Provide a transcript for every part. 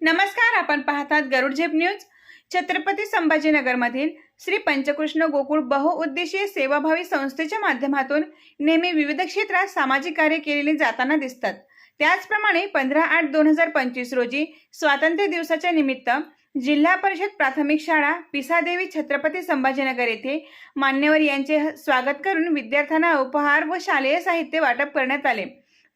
नमस्कार आपण पाहतात गरुड झेप न्यूज. छत्रपती संभाजीनगरमधील श्री पंचकृष्ण गोकुळ बहुउद्देशीय सेवाभावी संस्थेच्या माध्यमातून नेहमी विविध क्षेत्रात सामाजिक कार्य केलेले जाताना दिसतात. त्याचप्रमाणे पंधरा आठ दोन हजार पंचवीस रोजी स्वातंत्र्य दिवसाच्या निमित्त जिल्हा परिषद प्राथमिक शाळा पिसादेवी छत्रपती संभाजीनगर येथे मान्यवर यांचे स्वागत करून विद्यार्थ्यांना उपहार व शालेय साहित्य वाटप करण्यात आले.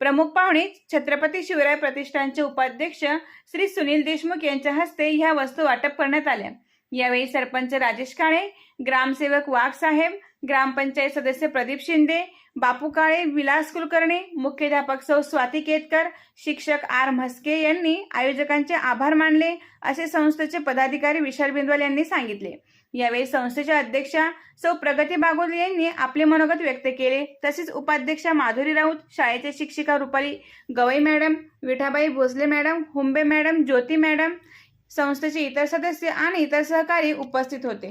प्रमुख पाहुणे छत्रपती शिवराय प्रतिष्ठानचे उपाध्यक्ष श्री सुनील देशमुख यांच्या हस्ते ह्या वस्तू वाटप करण्यात आल्या. यावेळी सरपंच राजेश काळे ग्रामसेवक वाघसाहेब ग्रामपंचायत सदस्य प्रदीप शिंदे बापू काळे विलास कुलकर्णी मुख्याध्यापक सौ स्वाती केतकर शिक्षक आर म्हस्के यांनी आयोजकांचे आभार मानले असे संस्थेचे पदाधिकारी विशाल बिंदवाल यांनी सांगितले. यावेळी संस्थेच्या अध्यक्षा सौ प्रगती बागोल यांनी आपले मनोगत व्यक्त केले. तसेच उपाध्यक्षा माधुरी राऊत शाळेचे शिक्षिका Rupali Gawai madam Vithabai Bhosale madam Humbe madam Jyoti madam संस्थेचे इतर सदस्य आणि इतर सहकारी उपस्थित होते.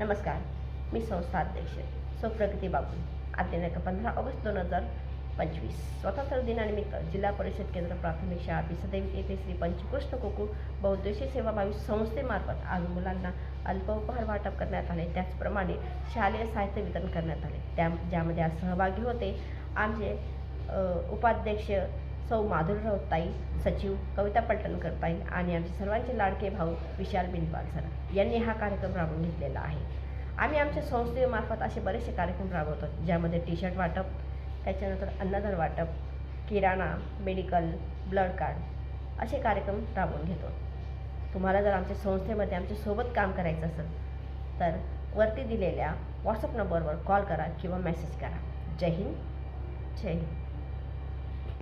नमस्कार मी संस्था अध्यक्ष सुप्रगती बाबू. आज पंधरा ऑगस्ट दोन हजार पंचवीस. स्वातंत्र्य दिनानिमित्त जिल्हा परिषद केंद्र प्राथमिक शाळा पिसदेवी येथे श्री पंचकृष्ण कोकू बहुद्देशीय सेवाभावी संस्थेमार्फत आज मुलांना अल्प उपहार वाटप करण्यात आले. त्याचप्रमाणे शालेय साहित्य वितरण करण्यात आले. त्या ज्यामध्ये आज सहभागी होते आमचे उपाध्यक्ष सौ माधुरीराव ताई सचिव कविता पलटणकर ताई आणि आमचे सर्वांचे लाडके भाऊ विशाल बिनपाल सर यांनी हा कार्यक्रम राबवून घेतलेला आहे. आम्ही आमच्या संस्थेमार्फत असे बरेचसे कार्यक्रम राबवतो ज्यामध्ये टी शर्ट वाटप त्याच्यानंतर अन्नधार वाटप किराणा मेडिकल ब्लड कार्ड असे कार्यक्रम राबवून घेतो. तुम्हाला जर आमच्या संस्थेमध्ये आमच्यासोबत काम करायचं असेल तर वरती दिलेल्या व्हॉट्सअप नंबरवर कॉल करा किंवा मेसेज करा. जय हिंद जय हिंद.